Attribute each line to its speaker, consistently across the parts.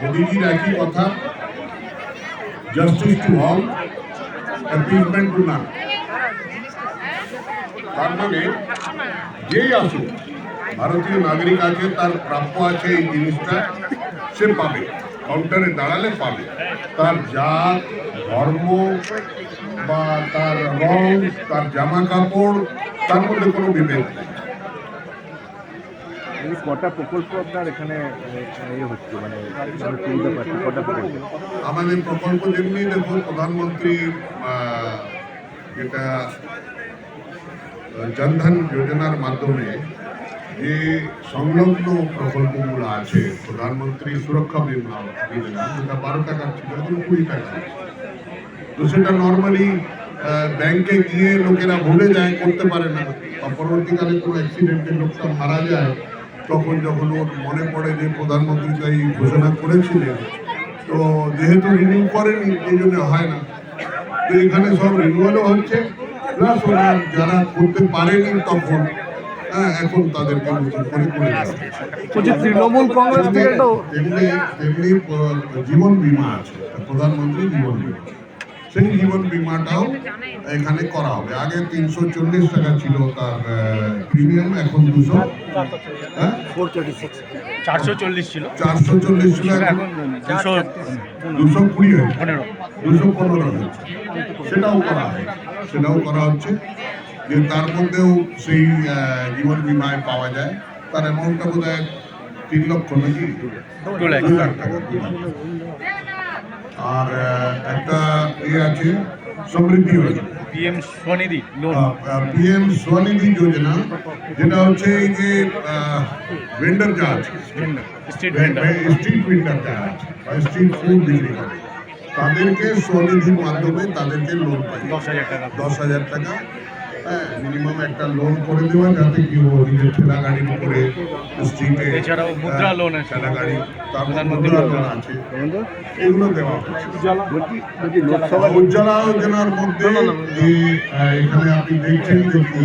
Speaker 1: মোদিজির একই কথা justice to all appeasement to তার মানে যেই আসুক ভারতীয় নাগরিক আছে তার প্রাপ্য আছে এই জিনিসটা সে পাবে কাউন্টারে দাঁড়ালে পাবে। তার জাত ধর্ম বা তার রং তার জামা কাপড় তার মধ্যে কোনো বিভেদ নেই।
Speaker 2: কটা প্রকল্প আপনার এখানে হচ্ছে মানে কটা প্রকল্প?
Speaker 1: আমাদের প্রকল্প যেমনি দেখুন প্রধানমন্ত্রী যেটা জনধন যোজনার মাধ্যমে যে সংলগ্ন প্রকল্পগুলো আছে। প্রধানমন্ত্রী সুরক্ষা বিমা যোজনা যেটা বারো টাকার ছিল, এখন কুড়ি টাকা। তো সেটা নর্মালি ব্যাংকে গিয়ে লোকেরা ভুলে যায়, করতে পারে না। বা পরবর্তীকালে কোনো অ্যাক্সিডেন্টে লোকটা মারা যায়, তখন যখন ওর মনে পড়ে যে প্রধানমন্ত্রী তো এই ঘোষণা করেছিলেন, তো যেহেতু রিনিউ করেনি, এই জন্য হয় না। তো এখানে সব রিনিউয়ালও হচ্ছে প্লাস ওরা যারা করতে পারেনি তখন হ্যাঁ এখন তাদেরকে নতুন করে করে
Speaker 3: বলছি তৃণমূল কংগ্রেস থেকে তো
Speaker 1: তেমনি তেমনি জীবন বীমা আছে। প্রধানমন্ত্রী জীবন বীমা। সেই জীবন বীমাটাও এখানে করা হবে। আগে তিনশো চল্লিশ টাকা ছিল তার প্রিমিয়াম এখন দুশো। হ্যাঁ?
Speaker 4: চারশো চল্লিশ ছিল।
Speaker 1: চারশো চল্লিশ ছিল এখন
Speaker 4: দুশো
Speaker 1: দুশো কুড়ি হয়েছে। দুশো পনেরো হয়েছে। সেটাও করা হয় সেটাও করা হচ্ছে। যে তার মধ্যেও সেই আহ, জীবন বিমায় পাওয়া যায় তার অ্যামাউন্টটা বোধ হয় তিন লক্ষ নাকি
Speaker 4: দু লাখ।
Speaker 1: দু লাখ টাকা দু লাখ। আর আহ, একটা ইয়ে আছে Samriddhi Yojana
Speaker 4: PM Svanidhi loan
Speaker 1: PM Svanidhi Yojana যেটা হচ্ছে এই যে ভেন্ডার যা আছে
Speaker 4: স্ট্রিট ভেন্ডার
Speaker 1: স্ট্রিট ভেন্ডার যারা আছে বা স্ট্রিট ফুড বিক্রি করে তাদেরকে স্বনিধির মাধ্যমে তাদেরকে লোন পাই
Speaker 4: দশ হাজার টাকা
Speaker 1: দশ হাজার টাকা হ্যাঁ। মিনিমাম একটা লোন করে দেওয়া যাতে কি ও নিজের ঠেলা গাড়ির উপরে স্ট্রিটে
Speaker 4: এছাড়াও মুদ্রা লোন আছে।
Speaker 1: ঠেলা গাড়ি তার
Speaker 4: প্রধানমন্ত্রী
Speaker 1: লোন আছে। এগুলো দেওয়া উজ্জ্বলা যোজনার মধ্যে এখানে আপনি দেখছেন যে কি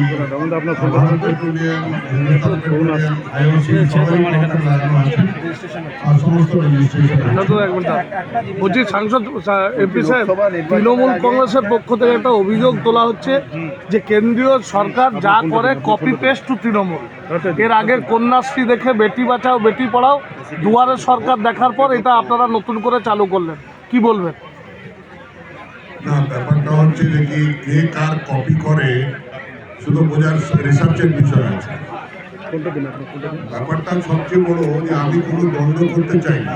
Speaker 2: আপনার
Speaker 1: Bharat Petroleum Hindustan Petroleum IOC সবাই লাগানো আছে। আর সমস্ত রেজিস্ট্রেশন
Speaker 3: না তো এক মিনিট বলছি সাংসদ এমপি সাহেব তৃণমূল কংগ্রেসের পক্ষ থেকে একটা অভিযোগ তোলা হচ্ছে যে কেন্দ্রীয় সরকার যা করে কপি পেস্ট টু তৃণমূল। এর আগে কন্যাশ্রী দেখে বেটি বাঁচাও, বেটি পড়াও, দুয়ারে সরকার দেখার পর এটা আপনারা নতুন করে চালু করলেন। কি বলবেন?
Speaker 1: ব্যাপারটা হচ্ছে যে কি, কে কার কপি করে, শুধু বোঝার রিসার্চের বিষয় আছে। ব্যাপারটা সবচেয়ে বড় যে আমি কোনো দ্বন্দ্ব করতে চাই না।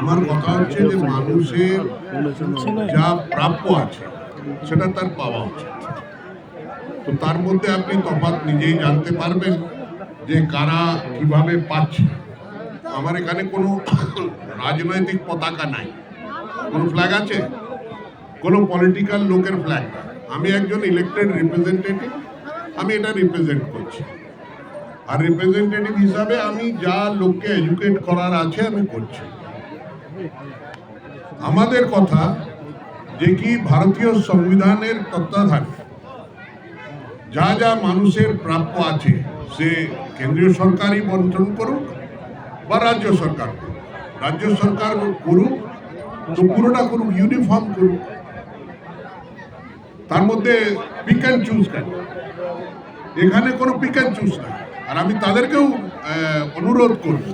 Speaker 1: আমার কথা হচ্ছে যে মানুষের যা প্রাপ্য আছে, সেটা তার পাওয়া উচিত। তো তার মধ্যে আপনি তফাৎ নিজেই জানতে পারবেন যে কারা কীভাবে পাচ্ছে। আমার এখানে কোনো রাজনৈতিক পতাকা নাই। কোনো ফ্ল্যাগ আছে? কোনো পলিটিক্যাল লোকের ফ্ল্যাগ আমি একজন ইলেক্টেড রিপ্রেজেন্টেটিভ আমি এটা রিপ্রেজেন্ট করছি। আর রিপ্রেজেন্টেটিভ হিসাবে আমি যা লোককে এডুকেট করার আছে আমি করছি। আমাদের কথা যে কি ভারতীয় সংবিধানের তত্ত্বাধানে যা যা মানুষের প্রাপ্য আছে, সে কেন্দ্রীয় সরকারই বন্টন করুক বা রাজ্য সরকার করুক। রাজ্য সরকার করুক তো পুরোটা করুক ইউনিফর্ম করুক। তার মধ্যে পিক অ্যান্ড চুজ কেন? এখানে কোনো পিক অ্যান্ড চুজ নাই। আর আমি তাদেরকেও অনুরোধ করব,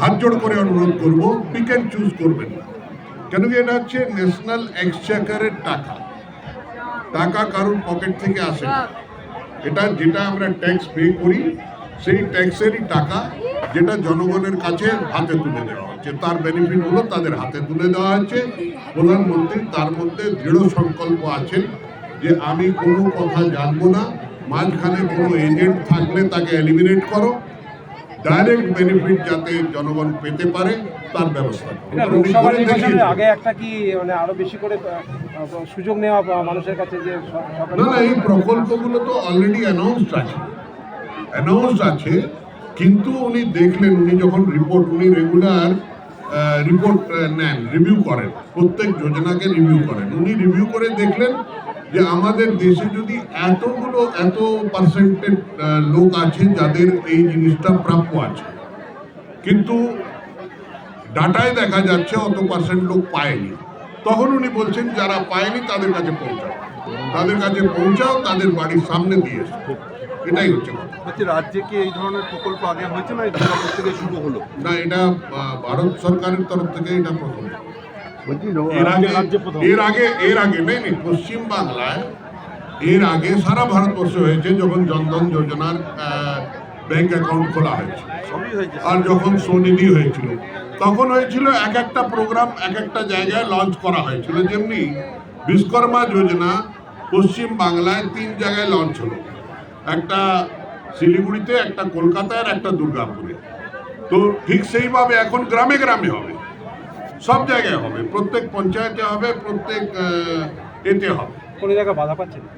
Speaker 1: হাত জোড় করে অনুরোধ করব পিক অ্যান্ড চুজ করবেন না। কেন কি এটা হচ্ছে ন্যাশনাল এক্সচেকারের টাকা। টাকা কারোর পকেট থেকে আসে এটা যেটা আমরা ট্যাক্স পে করি, সেই ট্যাক্সেরই টাকা যেটা জনগণের কাছে হাতে তুলে দেওয়া হচ্ছে। তার বেনিফিট হলো তাদের হাতে তুলে দেওয়া হচ্ছে। প্রধানমন্ত্রী, তার মধ্যে দৃঢ় সংকল্প আছেন যে আমি কোনো কথা জানব না। মাঝখানে কোনো এজেন্ট থাকলে তাকে এলিমিনেট করো। ডাইরেক্ট বেনিফিট যাতে জনগণ পেতে পারে। তার ব্যবস্থা।
Speaker 5: আগে একটা কি মানে আরও বেশি করে সুযোগ নেওয়া মানুষের কাছে যে
Speaker 1: না না এই প্রকল্পগুলো তো অলরেডি অ্যানাউন্সড আছে। অ্যানাউন্সড আছে কিন্তু উনি দেখলেন উনি যখন রিপোর্ট উনি রেগুলার রিপোর্ট নেন রিভিউ করেন। প্রত্যেক যোজনাকে রিভিউ করেন। উনি রিভিউ করে দেখলেন যে যে আমাদের দেশে যদি এতগুলো এত পার্সেন্টেজ লোক আছে যাদের এই জিনিসটা প্রাপ্য আছে। কিন্তু ডাটায় দেখা যাচ্ছে অত পার্সেন্ট লোক পায়নি। তখন উনি বলছেন যারা পায়নি তাদের কাছে পৌঁছাও। তাদের কাছে পৌঁছাও তাদের বাড়ির সামনে দিয়ে এসো। এটাই হচ্ছে
Speaker 6: হচ্ছে রাজ্যে কি এই ধরনের প্রকল্প আগে হয়েছে না থেকে শুরু হলো?
Speaker 1: না এটা ভারত সরকারের তরফ থেকে এটা প্রথম। এর আগে এর আগে এর আগে নেই নেই পশ্চিম বাংলায় এর আগে সারা ভারতবর্ষে হয়েছে যখন জনধন যোজনার ব্যাংক অ্যাকাউন্ট খোলা হয়েছে।
Speaker 6: সবই হয়েছে।
Speaker 1: আর যখন সোনিধি হয়েছিল তখন হয়েছিল এক একটা প্রোগ্রাম এক একটা জায়গায় লঞ্চ করা হয়েছিল। যেমনি বিশ্বকর্মা যোজনা পশ্চিম বাংলায় তিন জায়গায় লঞ্চ হলো। একটা শিলিগুড়িতে, একটা কলকাতায় আর একটা দুর্গাপুরে। তো ঠিক সেইভাবে এখন গ্রামে গ্রামে হবে। সব জায়গায় হবে। প্রত্যেক পঞ্চায়েতে হবে, প্রত্যেক এতে হবে।
Speaker 5: কোনো জায়গায় বাধা পাচ্ছেন
Speaker 1: না?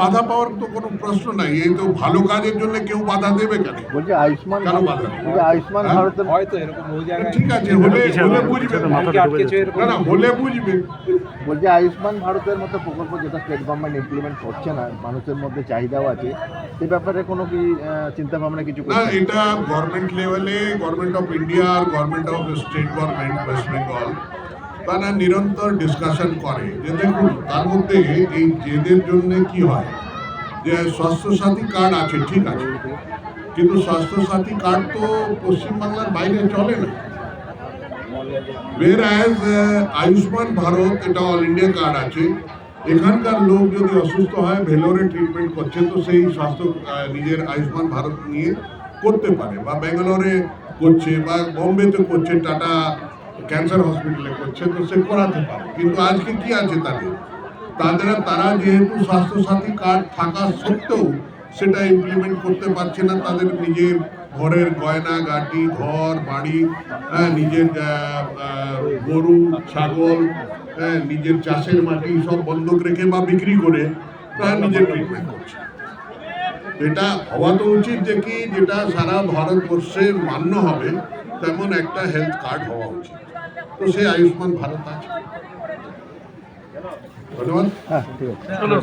Speaker 1: বাধা পাওয়ার তো কোনো প্রশ্ন নাই। এই তো ভালো কাজের জন্য কেউ বাধা দেবে কেন?
Speaker 2: বলছি আয়ুষ্মান
Speaker 1: কেন বাধা
Speaker 2: আয়ুষ্মান
Speaker 1: হ্যাঁ?
Speaker 2: ভারতের
Speaker 5: হয়তো এরকম জায়গায়
Speaker 1: ঠিক আছে হলে হলে বুঝবে। না না হলে বুঝবে।
Speaker 2: বলছি আয়ুষ্মান ভারতের মতো প্রকল্প যেটা স্টেট গভর্নমেন্ট ইমপ্লিমেন্ট করছে না মানুষের মধ্যে চাহিদাও আছে সে ব্যাপারে কোনো কি চিন্তা ভাবনা কিছু
Speaker 1: না এটা গভর্নমেন্ট লেভেলে government of India R government of state government West Bengal তারা নিরন্তর ডিসকাশন করে। যে দেখুন, তার মধ্যে এই জেদের জন্য কি হয়? যে স্বাস্থ্য সাথী কার্ড আছে, ঠিক আছে। কিন্তু স্বাস্থ্য সাথী কার্ড তো পশ্চিমবাংলার বাইরে চলে না। ওয়ের অ্যাজ আয়ুষ্মান ভারত, এটা অল ইন্ডিয়া কার্ড আছে। এখানকার লোক যদি অসুস্থ হয়, ভেলোরে ট্রিটমেন্ট করছে, তো সেই স্বাস্থ্য নিজের আয়ুষ্মান ভারত নিয়ে করতে পারে। বা ব্যাঙ্গালোরে করছে, বা বোম্বেতে করছে, টাটা ক্যান্সার হসপিটালে করছে তো সে করাতে পারে। কিন্তু আজকে কি আছে তাদের? তাদের তারা যেহেতু স্বাস্থ্যসাথী কার্ড থাকা সত্ত্বেও সেটা ইমপ্লিমেন্ট করতে পারছে না। তাদের নিজের ঘরের গয়না গাটি ঘর বাড়ি হ্যাঁ, নিজের গরু ছাগল হ্যাঁ, নিজের চাষের মাটি সব বন্ধক রেখে বা বিক্রি করে তারা নিজের ট্রিটমেন্ট করছে। এটা হওয়া তো উচিত যে কি যেটা সারা ভারতবর্ষে মান্য হবে তেমন একটা হেলথ কার্ড হওয়া উচিত। তো সেই আয়ুষ্মান ভারত আছে। ধন্যবাদ।
Speaker 2: হ্যাঁ ঠিক আছে।
Speaker 3: চলো।